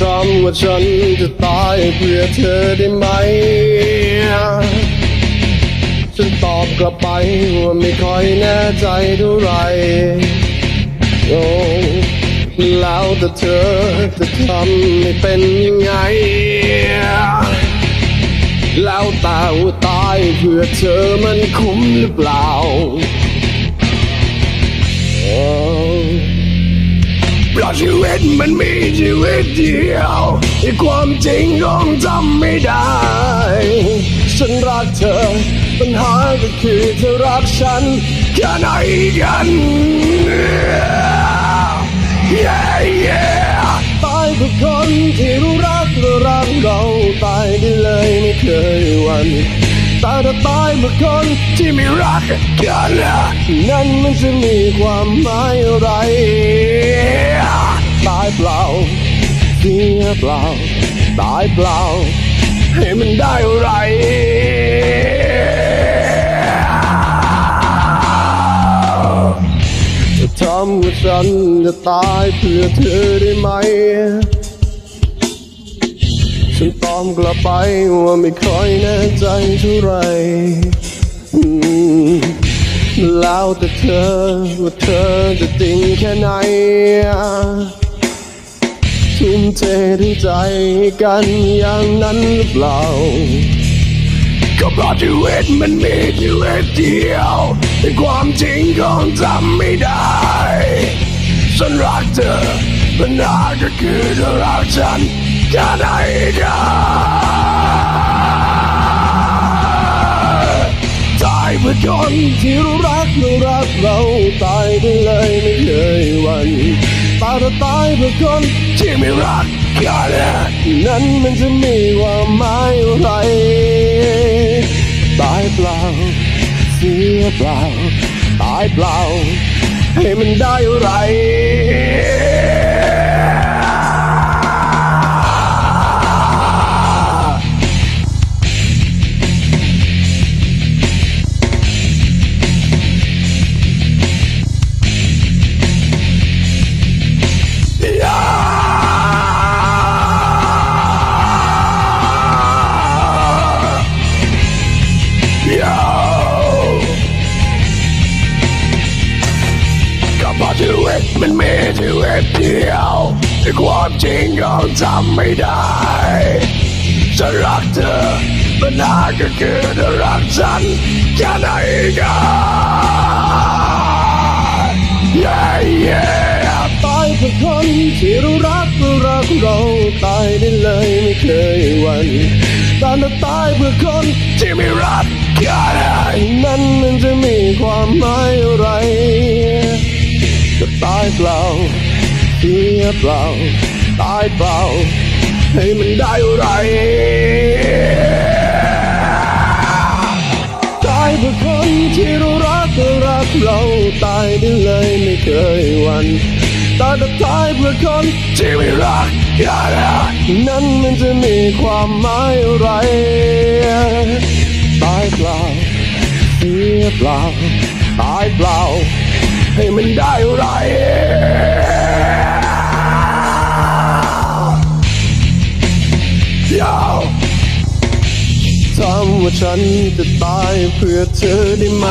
ทำว่าฉันจะตายเพื่อเธอได้ไหม ฉันตอบกลับไปว่าไม่ค่อยแน่ใจเท่าไหรโอ้แล้วแต่เธอจะทำให้เป็นยังไง แล้วแต่ว่าตายเพื่อเธอมันคุ้มหรือเปล่าโอ้ เพราะชีวิตมันมีชีวิตเดียวที่ความจริงคงจำไม่ได้ ฉันรักเธอ ปัญหาก็คือเธอรักฉันแค่ไหนกัน yeah, yeah ตายเพื่อคนที่รู้รักและรักเราตายได้เลยไม่เคยวัน ต่ถ้าตายเมื่อคนที่ไม่รักกันนั้นมันจะมีความหมายอะไร ตายเปล่าเสียเปล่า ตายเปล่า ให้มันได้อะไรจะทำว่าฉันจะตายเพื่อเธอได้ไหม ฉันตอบกลับไปว่าไม่ค่อยแน่ใจเท่าไรแล้วแต่เธอว่าเธอจะจริงแค่ไหน ทุ่มเททั้งใจให้กันอย่างนั้นหรือเปล่า ก็เพราะชีวิตมันมีชีวิตเดียว แต่ความจริงคงจำไม่ได้ฉันรักเธอปัญหาก็คือเธอรักฉัน แค่ไหนกันตายเพื่อคนที่รักเรารักเราตายได้เลยไม่เคยหวันตายถ้าตายเพื่อคนที่ไม่รักกันนั้นมันจะมีความหมายอะไรตายเปล่าเสียเปล่าตายเปล่าให้มันได้อะไร ก็เพราะชีวิตมันมีชีวิตเดียวแต่ความจริงก็จำไม่ได้ฉันรักเธอปัญหาก็คือเธอรักฉันแค่ไหนกัน yeah, yeah ตายเพื่อคนที่รู้รัก รักเราตายได้เลยไม่เคยหวันต่ถ้าตายเพื่อคนที่ไม่รักกันนั้นมันจะมีความหมายอะไรจะตายเปล่าเสียเปล่าตายเปล่าให้มันได้อะไรตายเพื่อคนที่รู้รักและรักเราตายได้เลยไม่เคยหวัน แต่ถ้าตายเพื่อคนที่ไม่รักกันนั้นมันจะมีความหมายอะไรตายเปล่าเสียเปล่าตายเปล่า ให้มันได้อะไรยาวทำว่าฉันจะตายเพื่อเธอได้ไหม